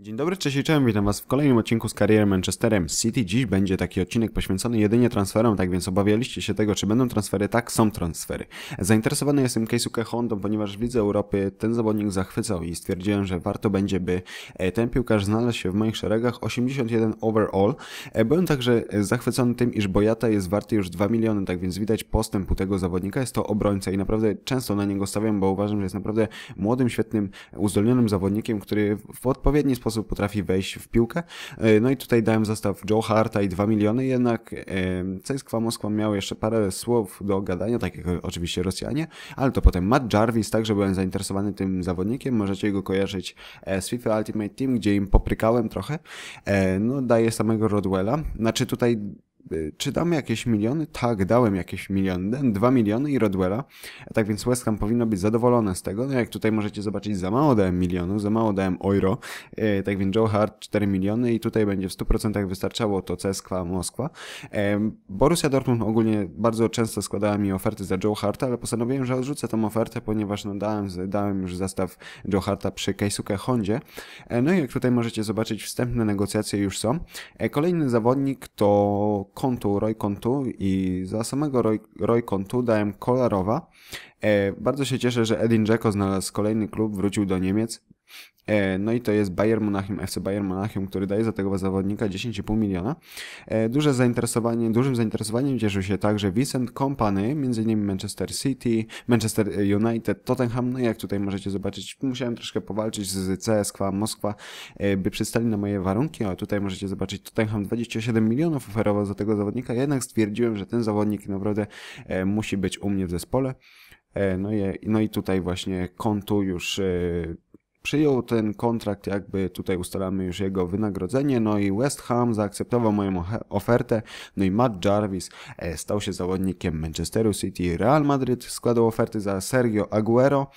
Dzień dobry, cześć i cześć, witam Was w kolejnym odcinku z kariery Manchesterem City. Dziś będzie taki odcinek poświęcony jedynie transferom, tak więc obawialiście się tego, czy będą transfery? Tak, są transfery. Zainteresowany jestem Keisuke Hondą, ponieważ w Lidze Europy ten zawodnik zachwycał i stwierdziłem, że warto będzie, by e, ten piłkarz znalazł się w moich szeregach. 81 overall. E, byłem także zachwycony tym, iż Boyata jest warty już 2 miliony, tak więc widać postęp u tego zawodnika. Jest to obrońca i naprawdę często na niego stawiam, bo uważam, że jest naprawdę młodym, świetnym, uzdolnionym zawodnikiem, który w odpowiedni sposób sposób potrafi wejść w piłkę. E, no i tutaj dałem zestaw Joe Harta i 2 miliony, jednak e, CSKA Moskwa miał jeszcze parę słów do gadania, tak jak oczywiście Rosjanie, ale to potem Matt Jarvis, także byłem zainteresowany tym zawodnikiem, możecie go kojarzyć e, z FIFA Ultimate Team, gdzie im poprykałem trochę. No daję samego Rodwella, znaczy tutaj czy dam jakieś miliony? Tak, dałem jakieś miliony, dwa miliony i Rodwella. Tak więc West Ham powinno być zadowolone z tego. No jak tutaj możecie zobaczyć, za mało dałem milionu, za mało dałem euro. Y, tak więc Joe Hart 4 miliony i tutaj będzie w 100% wystarczało to CSKA Moskwa. Borussia Dortmund ogólnie bardzo często składała mi oferty za Joe Harta, ale postanowiłem, że odrzucę tą ofertę, ponieważ no dałem, dałem już zestaw Joe Harta przy Keisuke Hondzie. E, no i jak tutaj możecie zobaczyć, wstępne negocjacje już są. E, kolejny zawodnik to kontu, Roy Kontu i za samego Roy, Roy Kontu dałem Kolarowa. E, bardzo się cieszę, że Edin Dzeko znalazł kolejny klub, wrócił do Niemiec. E, no i to jest Bayern Monachium, FC Bayern Monachium, który daje za tego zawodnika 10,5 miliona. E, duże zainteresowanie, dużym zainteresowaniem cieszył się także Vincent Kompany, m.in. Manchester City, Manchester United, Tottenham. No jak tutaj możecie zobaczyć, musiałem troszkę powalczyć z CSKA Moskwa, e, by przystali na moje warunki, a tutaj możecie zobaczyć Tottenham 27 milionów oferował za tego zawodnika. jednak stwierdziłem, że ten zawodnik naprawdę musi być u mnie w zespole. No i, no i tutaj właśnie kontu już przyjął ten kontrakt, jakby tutaj ustalamy już jego wynagrodzenie, no i West Ham zaakceptował moją ofertę, no i Matt Jarvis e, stał się zawodnikiem Manchesteru City. Real Madrid składał oferty za Sergio Aguero,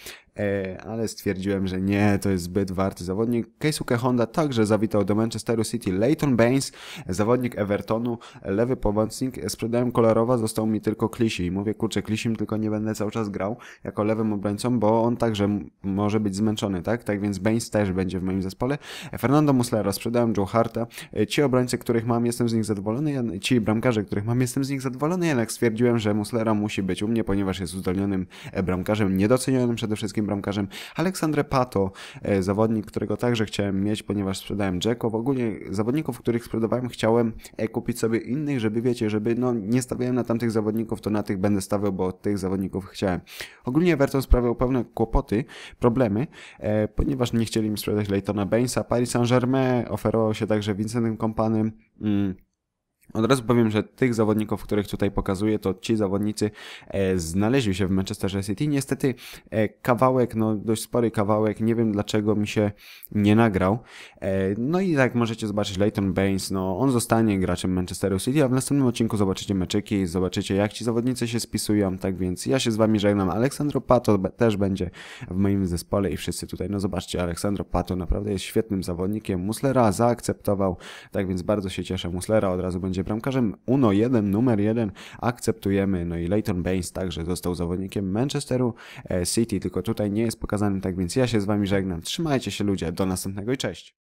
ale stwierdziłem, że nie, to jest zbyt warty zawodnik. Keisuke Honda także zawitał do Manchesteru City. Leighton Baines, zawodnik Evertonu, lewy pomocnik. Sprzedałem kolorowa, został mi tylko Klisi. I mówię, kurczę, Klisim tylko nie będę cały czas grał jako lewym obrońcą, bo on także może być zmęczony, tak? Tak więc Baines też będzie w moim zespole. Fernando Muslera, sprzedałem Joe Harta. E, ci obrońcy, których mam, jestem z nich zadowolony. Ci bramkarze, których mam, jestem z nich zadowolony. Jednak stwierdziłem, że Muslera musi być u mnie, ponieważ jest uzdolnionym bramkarzem, niedocenionym przede wszystkim bramkarzem. Aleksandre Pato, e, zawodnik, którego także chciałem mieć, ponieważ sprzedałem Jacko. Ogólnie zawodników, których sprzedawałem, chciałem e, kupić sobie innych, żeby wiecie, żeby no nie stawiałem na tamtych zawodników, to na tych będę stawiał, bo tych zawodników chciałem. Ogólnie Everton sprawiał pewne kłopoty, problemy, e, ponieważ nie chcieli mi sprzedać Leightona Bainsa. Paris Saint-Germain oferował się także Vincentem Kompanym. Mm, od razu powiem, że tych zawodników, których tutaj pokazuję, to ci zawodnicy e, znaleźli się w Manchesterze City. Niestety e, kawałek, no dość spory kawałek, nie wiem dlaczego mi się nie nagrał. E, no i tak możecie zobaczyć Leighton Baines, no on zostanie graczem Manchesteru City, a w następnym odcinku zobaczycie meczyki, zobaczycie jak ci zawodnicy się spisują, tak więc ja się z wami żegnam. Aleksandro Pato też będzie w moim zespole i wszyscy tutaj, no zobaczcie, Aleksandro Pato naprawdę jest świetnym zawodnikiem. Muslera zaakceptował, tak więc bardzo się cieszę. Muslera od razu będzie będzie bramkarzem Uno 1, numer 1, akceptujemy. No i Leighton Baines także został zawodnikiem Manchesteru e, City, tylko tutaj nie jest pokazany, tak więc ja się z Wami żegnam. Trzymajcie się ludzie, do następnego i cześć.